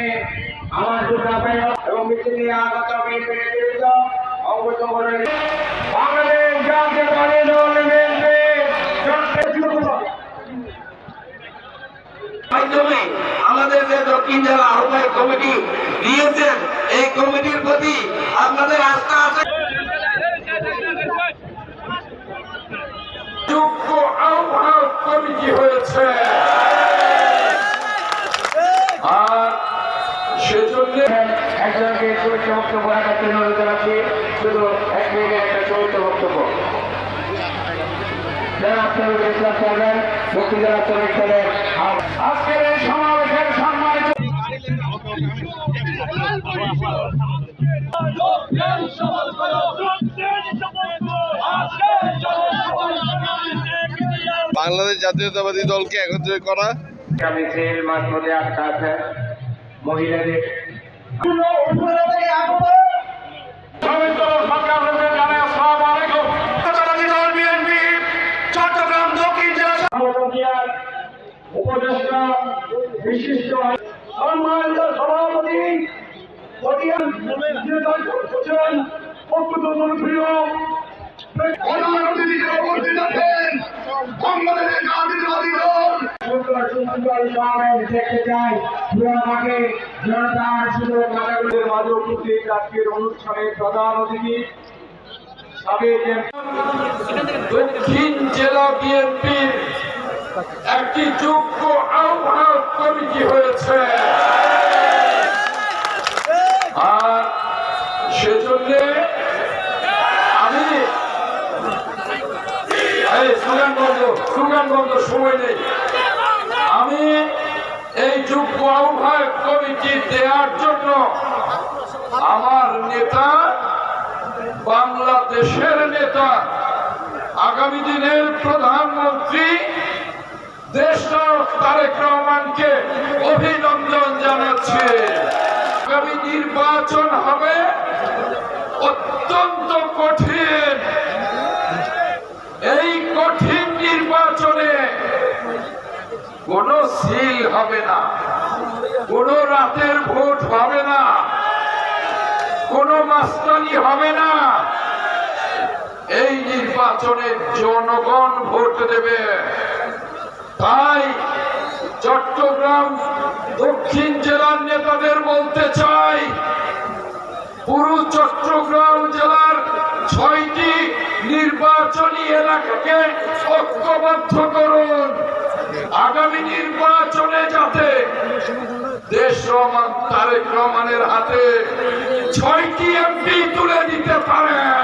এখানে আমার দুটা এবং মিছিল নিয়ে আগত বিএনপি নেতৃত্ব অংশগ্রহণের বাংলাদেশ জাতীয়তাবাদী দল বিএনপি মাধ্যমে আমাদের যে দক্ষিণ জেলা আহ্বায়ক কমিটি দিয়েছেন এই কমিটির প্রতি আপনাদের আস্থা আছে? যোগ্য আহ্বায়ক কমিটি হয়েছে আর সেজন্য একজনকে চরিত্র বক্তব্য রাখার জন্য অনুরোধ জানাচ্ছি। শুধু এক একটা চরিত্র বক্তব্য। যারা আপনার ইসলাম করবেন মুক্তি শ্রমিক দলের আজকের এই সমাবেশের সম্মানিত বাংলাদেশ জাতীয়তাবাদী দলকে একত্রিত করা মিছিল আটকা আছে। মহিলাদের চট্টগ্রাম দক্ষিণ জেলা সংসদীয় উপদেষ্টা বিশিষ্ট সম্মানিত সভাপতি অত্যন্ত জনপ্রিয় সুন্দর দক্ষিণ জেলা বিএনপির একটি যোগ্য আহ্বায়ক কমিটি হয়েছে। আর সেজন্য আমি এই স্লোগান বন্ধ স্লোগান বন্ধ সময় নেই। যোগ্য কমিটি দেওয়ার জন্য আমার নেতা, বাংলাদেশের নেতা, আগামী দিনের প্রধানমন্ত্রী, দেশনায়ক তারেক রহমানকে অভিনন্দন জানাচ্ছে। আগামী নির্বাচন হবে অত্যন্ত কঠিন। এই কঠিন নির্বাচনে কোনো সিল হবে না। কোনো রাতের ভোট হবে না। কোন মাস্তানি হবে না। এই নির্বাচনে জনগণ ভোট দেবে। তাই চট্টগ্রাম দক্ষিণ জেলার নেতাদের বলতে চাই, পুরো চট্টগ্রাম জেলার ছয়টি নির্বাচনী এলাকাকে ঐক্যবদ্ধ করুন। আগামী নির্বাচনে দেশ তারেক রহমানের হাতে ছয়টি এমপি তুলে দিতে পারেন।